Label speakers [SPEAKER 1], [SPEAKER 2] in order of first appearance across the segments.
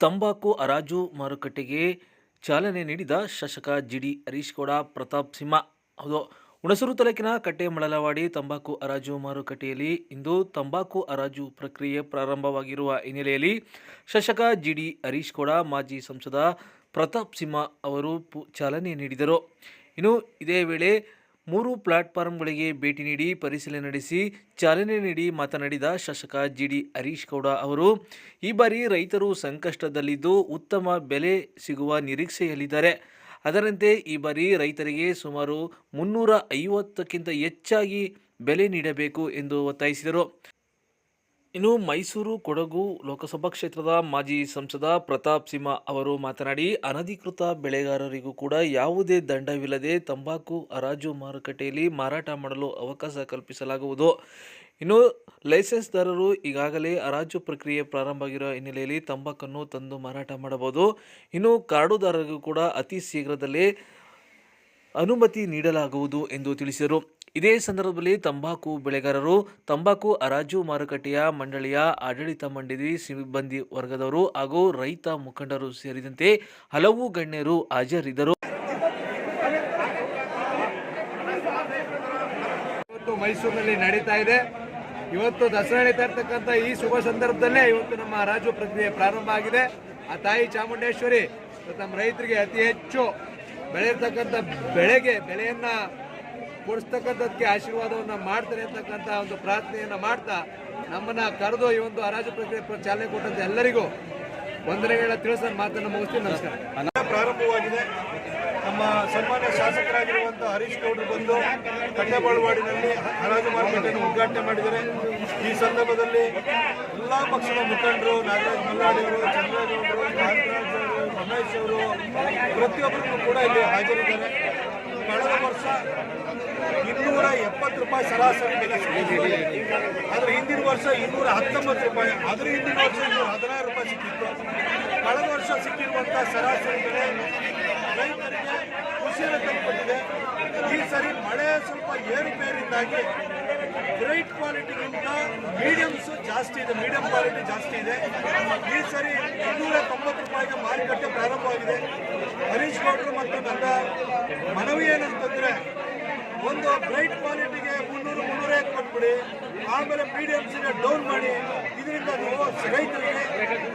[SPEAKER 1] ತಂಬಾಕು ಹರಾಜು ಮಾರುಕಟ್ಟೆಗೆ ಚಾಲನೆ ನೀಡಿದ ಶಾಸಕ ಜಿಡಿ ಹರೀಶ್ ಗೌಡ, ಪ್ರತಾಪ್ ಸಿಂಹ. ಹೌದು, ಹುಣಸೂರು ತಾಲೂಕಿನ ಕಟ್ಟೆಮಳಲವಾಡಿ ತಂಬಾಕು ಹರಾಜು ಮಾರುಕಟ್ಟೆಯಲ್ಲಿ ಇಂದು ತಂಬಾಕು ಹರಾಜು ಪ್ರಕ್ರಿಯೆ ಪ್ರಾರಂಭವಾಗಿರುವ ಹಿನ್ನೆಲೆಯಲ್ಲಿ ಶಾಸಕ ಜಿಡಿ ಹರೀಶ್ ಗೌಡ, ಮಾಜಿ ಸಂಸದ ಪ್ರತಾಪ್ ಸಿಂಹ ಅವರು ಚಾಲನೆ ನೀಡಿದರು. ಇನ್ನು ಇದೇ ವೇಳೆ ಮೂರು ಪ್ಲಾಟ್ಫಾರ್ಮ್ಗಳಿಗೆ ಭೇಟಿ ನೀಡಿ ಪರಿಶೀಲನೆ ನಡೆಸಿ ಚಾಲನೆ ನೀಡಿ ಮಾತನಾಡಿದ ಶಾಸಕ ಜಿಡಿ ಹರೀಶ್ ಗೌಡ ಅವರು, ಈ ಬಾರಿ ರೈತರು ಸಂಕಷ್ಟದಲ್ಲಿದ್ದು ಉತ್ತಮ ಬೆಲೆ ಸಿಗುವ ನಿರೀಕ್ಷೆಯಲ್ಲಿದ್ದಾರೆ. ಅದರಂತೆ ಈ ಬಾರಿ ರೈತರಿಗೆ ಸುಮಾರು ಮುನ್ನೂರ ಐವತ್ತಕ್ಕಿಂತ ಹೆಚ್ಚಾಗಿ ಬೆಲೆ ನೀಡಬೇಕು ಎಂದು ಒತ್ತಾಯಿಸಿದರು. ಇನ್ನು ಮೈಸೂರು, ಕೊಡಗು ಲೋಕಸಭಾ ಕ್ಷೇತ್ರದ ಮಾಜಿ ಸಂಸದ ಪ್ರತಾಪ್ ಸಿಂಹ ಅವರು ಮಾತನಾಡಿ, ಅನಧಿಕೃತ ಬೆಳೆಗಾರರಿಗೂ ಕೂಡ ಯಾವುದೇ ದಂಡವಿಲ್ಲದೆ ತಂಬಾಕು, ಹರಾಜು ಮಾರುಕಟ್ಟೆಯಲ್ಲಿ ಮಾರಾಟ ಮಾಡಲು ಅವಕಾಶ ಕಲ್ಪಿಸಲಾಗುವುದು. ಇನ್ನು ಲೈಸೆನ್ಸ್ದಾರರು ಈಗಾಗಲೇ ಹರಾಜು ಪ್ರಕ್ರಿಯೆ ಪ್ರಾರಂಭ ಆಗಿರೋ ಹಿನ್ನೆಲೆಯಲ್ಲಿ ತಂಬಾಕನ್ನು ತಂದು ಮಾರಾಟ ಮಾಡಬಹುದು. ಇನ್ನು ಕಾರ್ಡುದಾರರಿಗೂ ಕೂಡ ಅತಿ ಶೀಘ್ರದಲ್ಲೇ ಅನುಮತಿ ನೀಡಲಾಗುವುದು ಎಂದು ತಿಳಿಸಿದರು. ಇದೇ ಸಂದರ್ಭದಲ್ಲಿ ತಂಬಾಕು ಬೆಳೆಗಾರರು, ತಂಬಾಕು ಹರಾಜು ಮಾರುಕಟ್ಟೆಯ ಮಂಡಳಿಯ ಆಡಳಿತ ಮಂಡಳಿ ಸಿಬ್ಬಂದಿ ವರ್ಗದವರು ಹಾಗೂ ರೈತ ಮುಖಂಡರು ಸೇರಿದಂತೆ ಹಲವು ಗಣ್ಯರು ಹಾಜರಿದ್ದರು.
[SPEAKER 2] ಮೈಸೂರಿನಲ್ಲಿ ನಡೀತಾ ಇದೆ. ಇವತ್ತು ದಸರಾ ನಡೀತಾ ಇರ್ತಕ್ಕಂಥ ಈ ಶುಭ ಸಂದರ್ಭದಲ್ಲೇ ಇವತ್ತು ನಮ್ಮ ಹರಾಜು ಪ್ರಕ್ರಿಯೆ ಪ್ರಾರಂಭ ಆಗಿದೆ. ಆ ತಾಯಿ ಚಾಮುಂಡೇಶ್ವರಿ ತಮ್ಮ ರೈತರಿಗೆ ಅತಿ ಹೆಚ್ಚು ಬೆಳೆಯಿರ್ತಕ್ಕಂಥ ಬೆಳೆಗೆ, ಬೆಳೆಯನ್ನ ಕೊಡಿಸ್ತಕ್ಕಂಥದ್ದಕ್ಕೆ ಆಶೀರ್ವಾದವನ್ನು ಮಾಡ್ತಾರೆ ಅಂತಕ್ಕಂಥ ಒಂದು ಪ್ರಾರ್ಥನೆಯನ್ನ ಮಾಡ್ತಾ ನಮ್ಮನ್ನ ಕರೆದು ಈ ಒಂದು ಹರಾಜು ಪ್ರಕ್ರಿಯೆ ಪ್ರ- ಚಾಲನೆ ಕೊಟ್ಟಂತ ಎಲ್ಲರಿಗೂ ವಂದನೆಗಳ ತಿಳಿಸ ಮಾತನ್ನು ಮುಗಿಸ್ತೀನಿ. ನಮಸ್ಕಾರ.
[SPEAKER 3] ಪ್ರಾರಂಭವಾಗಿದೆ. ನಮ್ಮ ಸನ್ಮಾನ್ಯ ಶಾಸಕರಾಗಿರುವಂಥ ಹರೀಶ್ ಗೌಡರು ಬಂದು ಕಟ್ಟೆಬಾಳ್ವಾಡಿನಲ್ಲಿ ಹರಾಜು ಮಾರುಕಟ್ಟೆಯನ್ನು ಉದ್ಘಾಟನೆ ಮಾಡಿದ್ದಾರೆ. ಈ ಸಂದರ್ಭದಲ್ಲಿ ಎಲ್ಲ ಪಕ್ಷದ ಮುಖಂಡರು, ನಾಗರಾಜ್ ಮಲ್ಲಾಡಿಯವರು ಚಂದ್ರಗೌಡರು ನಾಗರಾಜ್ ಅವರು, ರಮೇಶ್ ಅವರು, ಪ್ರತಿಯೊಬ್ಬರಿಗೂ ಕೂಡ ಇಲ್ಲಿ ಹಾಜರಿದ್ದಾರೆ. ಕಳೆದ ವರ್ಷ ಇನ್ನೂರ ಎಪ್ಪತ್ತು ರೂಪಾಯಿ ಸರಾಸರಿ ಬೆಲೆ ಸಿಕ್ಕಿತ್ತು. ಆದರೆ ಹಿಂದಿನ ವರ್ಷ ಇನ್ನೂರ ಹತ್ತೊಂಬತ್ತು ರೂಪಾಯಿ ಅದ್ರ ಹಿಂದಿನ ವರ್ಷ ಇನ್ನೂರ ಹದಿನಾರು ರೂಪಾಯಿ ಸಿಕ್ಕಿತ್ತು. ಕಳೆದ ವರ್ಷ ಸಿಕ್ಕಿರುವಂಥ ಸರಾಸರಿ ಬೆಲೆ ರೈತರಿಗೆ ಖುಷಿಯನ್ನು ತಂದುಕೊಟ್ಟಿದೆ ಈ ಸರಿ ಮಳೆ ಸ್ವಲ್ಪ ಏರುಪೇರಿಂದಾಗಿ ಗ್ರೇಟ್ ಕ್ವಾಲಿಟಿಗಿಂತ ಮೀಡಿಯಮ್ಸ್ ಜಾಸ್ತಿ ಇದೆ, ಮೀಡಿಯಂ ಕ್ವಾಲಿಟಿ ಜಾಸ್ತಿ ಇದೆ. ಈ ಸರಿ ಇನ್ನೂರ ತೊಂಬತ್ತು ರೂಪಾಯಿಗೆ ಮಾರುಕಟ್ಟೆ ಪ್ರಾರಂಭವಾಗಿದೆ. ಹರೀಶ್ ಗೌಡರು ಮತ್ತು ನನ್ನ ಬ್ರೈಟ್ ಕ್ವಾಲಿಟಿಗೆ ಮುನ್ನೂರು ಮುನ್ನೂರೇ ಕೊಟ್ಬಿಡಿ. ಆಮೇಲೆ ಮೀಡಿಯಮ್ಸ್ಗೆ ಡೌನ್ ಮಾಡಿ. ಇದರಿಂದ ನೀವು ರೈತರಿಗೆ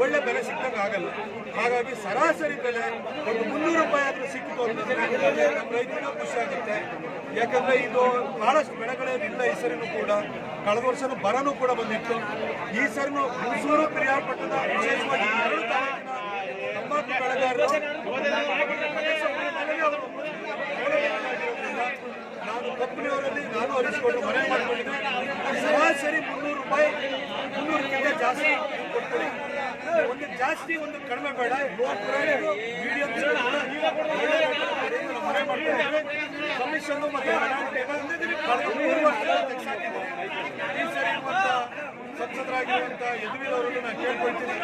[SPEAKER 3] ಒಳ್ಳೆ ಬೆಲೆ ಸಿಕ್ಕಂಗೆ ಆಗಲ್ಲ. ಹಾಗಾಗಿ ಸರಾಸರಿ ಬೆಲೆ ಒಂದು ಮುನ್ನೂರು ರೂಪಾಯಿ ಆದರೂ ಸಿಕ್ಕಿತು ಅಂತಂದರೆ ನಮ್ಮ ರೈತರಿಗೂ ಖುಷಿ ಆಗುತ್ತೆ. ಯಾಕಂದ್ರೆ ಇದು ಬಹಳಷ್ಟು ಬೆಳೆಗಳೇನಿಲ್ಲ ಈ ಸರಿನೂ ಕೂಡ. ಕಳೆದ ವರ್ಷನೂ ಬರನೂ ಕೂಡ ಬಂದಿತ್ತು. ಈ ಸರಿನೂ ಹುಣಸೂರು ಪಿರಿಯಾಪಟ್ಟಣದ ವಿಶೇಷವಾಗಿ ಎರಡು ತಾಲೂಕಿನ ತಂಬಾಕು ಬೆಳೆಗಾರರು ನಾನು ಹರಿಸಿಕೊಂಡು ಮನೆ ಮಾಡಿಕೊಂಡಿದ್ದೆ ಸರಾಸರಿ ಮುನ್ನೂರು ರೂಪಾಯಿ, ಮುನ್ನೂರಕ್ಕಿಂತ ಜಾಸ್ತಿ ಕೊಟ್ಕೊಳ್ಳಿ ಒಂದು ಜಾಸ್ತಿ, ಒಂದು ಕಡಿಮೆ ಬೇಡ. ಮೀಡಿಯಂ ಮನೆ ಮಾಡ್ಕೊಂಡಿದ್ದೆ ಕಮಿಷನ್ ಮತ್ತು ಸಂಸದರಾಗಿರುವಂತ ಯದುವೀರ್ ಅವರನ್ನು ನಾನು ಕೇಳ್ಕೊಳ್ತೀನಿ.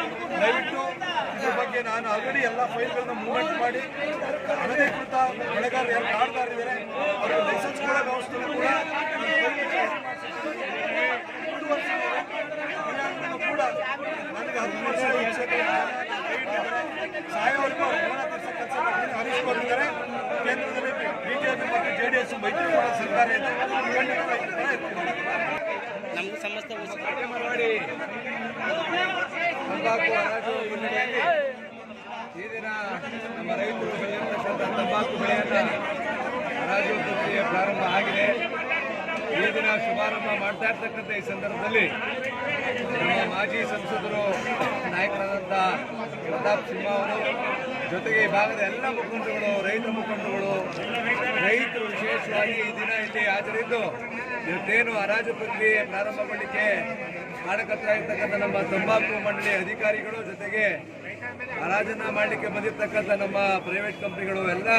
[SPEAKER 3] ದಯವಿಟ್ಟು ಬಗ್ಗೆ ನಾನು ಆಲ್ರೆಡಿ ಎಲ್ಲ ಫೈಲ್ಗಳನ್ನ ಮೂವ್ಮೆಂಟ್ ಮಾಡಿ ಅನಧಿಕೃತ ಬೆಳೆಗಾರರು ಯಾರು ಕಾರ್ಡ್ದಾರಿದ್ದಾರೆ ಅವರು ಲೈಸೆನ್ಸ್ ಕೊಡೋ ವ್ಯವಸ್ಥೆ ಕೂಡ ಕೂಡ ನನಗೆ ಹತ್ತು ವರ್ಷ ಸಾಯವರೆಗೂ ಅವ್ರ ಗಮನ ತರಿಸೋ ಕೆಲಸ ಮಾಡ್ತೀನಿ ಹರೀಶ್ ಕೊಟ್ಟಿದ್ದಾರೆ ಕೇಂದ್ರದಲ್ಲಿ ಬಿಜೆಪಿ ಮತ್ತು ಜೆ ಡಿ ಎಸ್ ಸರ್ಕಾರ ಇದೆ ಈ ಥರ ಇರ್ತೀನಿ.
[SPEAKER 2] ಮಾಡಿ ತಂಬಾಕು ಹರಾಜು ಹಿನ್ನೆಲೆಯಲ್ಲಿ ಈ ದಿನ ನಮ್ಮ ರೈತರು ಬೆಳೆಯತಕ್ಕಂಥ ತಂಬಾಕು ಬೆಳೆಯನ್ನು ಹರಾಜು ಪ್ರಾರಂಭ ಆಗಿದೆ. ಈ ದಿನ ಶುಭಾರಂಭ ಮಾಡ್ತಾ ಇರ್ತಕ್ಕಂಥ ಈ ಸಂದರ್ಭದಲ್ಲಿ ನಮ್ಮ ಮಾಜಿ ಸಂಸದರು ನಾಯಕರಾದಂಥ ಪ್ರತಾಪ್ ಸಿಂಹ ಅವರು, ಜೊತೆಗೆ ಈ ಭಾಗದ ಎಲ್ಲ ಮುಖಂಡರುಗಳು, ರೈತ ಮುಖಂಡರುಗಳು, ರೈತರು ವಿಶೇಷವಾಗಿ ಈ ದಿನ ಇಲ್ಲಿ ಹಾಜರಿದ್ದು ಇವತ್ತೇನು ಹರಾಜು ಪ್ರಕ್ರಿಯೆ ಪ್ರಾರಂಭ ಮಾಡಲಿಕ್ಕೆ ಮಾಡಕತ್ತಾ ಇರ್ತಕ್ಕಂಥ ನಮ್ಮ ತಂಬಾಕು ಮಂಡಳಿ ಅಧಿಕಾರಿಗಳು ಜೊತೆಗೆ ಹರಾಜನ್ನ ಮಾಡಲಿಕ್ಕೆ ಬಂದಿರತಕ್ಕಂಥ ನಮ್ಮ ಪ್ರೈವೇಟ್ ಕಂಪ್ನಿಗಳು ಎಲ್ಲ,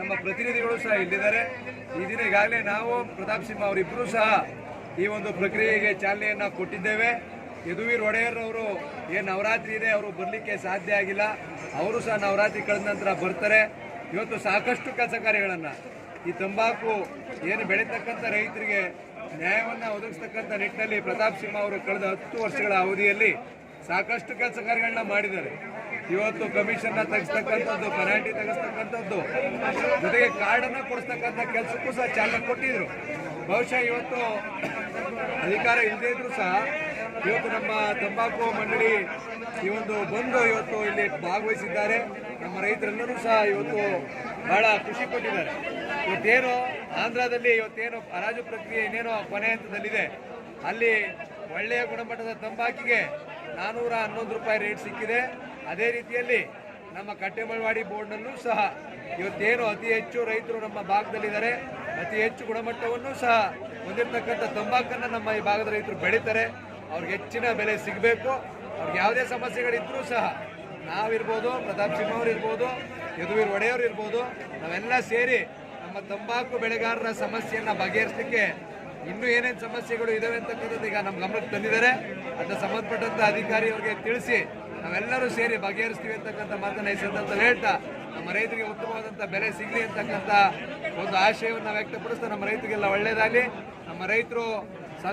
[SPEAKER 2] ನಮ್ಮ ಪ್ರತಿನಿಧಿಗಳು ಸಹ ಇಲ್ಲಿದ್ದಾರೆ. ಈ ದಿನ ಈಗಾಗಲೇ ನಾವು ಪ್ರತಾಪ್ ಸಿಂಹ ಅವರಿಬ್ಬರೂ ಸಹ ಈ ಒಂದು ಪ್ರಕ್ರಿಯೆಗೆ ಚಾಲನೆಯನ್ನ ಕೊಟ್ಟಿದ್ದೇವೆ. ಯದುವೀರ್ ಒಡೆಯರ್ ಅವರು ಏನು ನವರಾತ್ರಿ ಇದೆ, ಅವರು ಬರಲಿಕ್ಕೆ ಸಾಧ್ಯ ಆಗಿಲ್ಲ. ಅವರು ಸಹ ನವರಾತ್ರಿ ಕಳೆದ ನಂತರ ಬರ್ತಾರೆ. ಇವತ್ತು ಸಾಕಷ್ಟು ಕೆಲಸ ಕಾರ್ಯಗಳನ್ನು ಈ ತಂಬಾಕು, ಏನು ಬೆಳೀತಕ್ಕಂಥ ರೈತರಿಗೆ ನ್ಯಾಯವನ್ನು ಒದಗಿಸ್ತಕ್ಕಂಥ ನಿಟ್ಟಿನಲ್ಲಿ ಪ್ರತಾಪ್ ಸಿಂಹ ಅವರು ಕಳೆದ ಹತ್ತು ವರ್ಷಗಳ ಅವಧಿಯಲ್ಲಿ ಸಾಕಷ್ಟು ಕೆಲಸ ಕಾರ್ಯಗಳನ್ನ ಮಾಡಿದ್ದಾರೆ. ಇವತ್ತು ಕಮಿಷನ್ನ ತೆಗೆಸ್ತಕ್ಕಂಥದ್ದು ಪೆನಾಲ್ಟಿ ತೆಗೆಸ್ತಕ್ಕಂಥದ್ದು, ಜೊತೆಗೆ ಕಾರ್ಡನ್ನು ಕೊಡಿಸ್ತಕ್ಕಂಥ ಕೆಲಸಕ್ಕೂ ಸಹ ಚಾಲನೆ ಕೊಟ್ಟಿದ್ರು. ಬಹುಶಃ ಇವತ್ತು ಅಧಿಕಾರ ಇಲ್ಲದೇ ಇದ್ರು ಸಹ ಇವತ್ತು ನಮ್ಮ ತಂಬಾಕು ಮಂಡಳಿ ಈ ಒಂದು ಬಂದು ಇವತ್ತು ಇಲ್ಲಿ ಭಾಗವಹಿಸಿದ್ದಾರೆ. ನಮ್ಮ ರೈತರೆಲ್ಲರೂ ಸಹ ಇವತ್ತು ಬಹಳ ಖುಷಿ ಕೊಟ್ಟಿದ್ದಾರೆ ಇವತ್ತೇನು ಆಂಧ್ರದಲ್ಲಿ ಇವತ್ತೇನು ಹರಾಜು ಪ್ರಕ್ರಿಯೆ, ಏನೇನೋ ಕೊನೆ ಹಂತದಲ್ಲಿದೆ. ಅಲ್ಲಿ ಒಳ್ಳೆಯ ಗುಣಮಟ್ಟದ ತಂಬಾಕಿಗೆ ನಾನೂರ ಹನ್ನೊಂದು ರೂಪಾಯಿ ರೇಟ್ ಸಿಕ್ಕಿದೆ. ಅದೇ ರೀತಿಯಲ್ಲಿ ನಮ್ಮ ಕಟ್ಟೆಮಳವಾಡಿ ಬೋರ್ಡ್ನಲ್ಲೂ ಸಹ ಇವತ್ತೇನು ಅತಿ ಹೆಚ್ಚು ರೈತರು ನಮ್ಮ ಭಾಗದಲ್ಲಿದ್ದಾರೆ. ಅತಿ ಹೆಚ್ಚು ಗುಣಮಟ್ಟವನ್ನು ಸಹ ಹೊಂದಿರತಕ್ಕಂಥ ತಂಬಾಕನ್ನು ನಮ್ಮ ಈ ಭಾಗದ ರೈತರು ಬೆಳೀತಾರೆ. ಅವ್ರಿಗೆ ಹೆಚ್ಚಿನ ಬೆಲೆ ಸಿಗಬೇಕು. ಅವ್ರಿಗೆ ಯಾವುದೇ ಸಮಸ್ಯೆಗಳಿದ್ದರೂ ಸಹ ನಾವಿರ್ಬೋದು, ಪ್ರತಾಪ್ ಸಿಂಹ ಅವ್ರು ಇರ್ಬೋದು, ಯದುವೀರ್ ಒಡೆಯವರು ಇರ್ಬೋದು, ನಾವೆಲ್ಲ ಸೇರಿ ನಮ್ಮ ತಂಬಾಕು ಬೆಳೆಗಾರರ ಸಮಸ್ಯೆಯನ್ನು ಬಗೆಹರಿಸಲಿಕ್ಕೆ ಇನ್ನೂ ಏನೇನು ಸಮಸ್ಯೆಗಳು ಇದಾವೆ ಅಂತಕ್ಕಂಥದ್ದು ಈಗ ನಮ್ಮ ಗಮನಕ್ಕೆ ತಂದಿದ್ದಾರೆ. ಅದನ್ನ ಸಂಬಂಧಪಟ್ಟಂಥ ಅಧಿಕಾರಿ ಅವರಿಗೆ ತಿಳಿಸಿ ನಾವೆಲ್ಲರೂ ಸೇರಿ ಬಗೆಹರಿಸ್ತೀವಿ ಅಂತಕ್ಕಂಥ ಮಾತನ್ನ ಈ ಹೇಳ್ತಾ, ನಮ್ಮ ರೈತರಿಗೆ ಉತ್ತಮವಾದಂಥ ಬೆಲೆ ಸಿಗಲಿ ಅಂತಕ್ಕಂಥ ಒಂದು ಆಶಯವನ್ನು ವ್ಯಕ್ತಪಡಿಸ್ತಾ ನಮ್ಮ ರೈತರಿಗೆಲ್ಲ ಒಳ್ಳೆಯದಾಗಲಿ ನಮ್ಮ ರೈತರು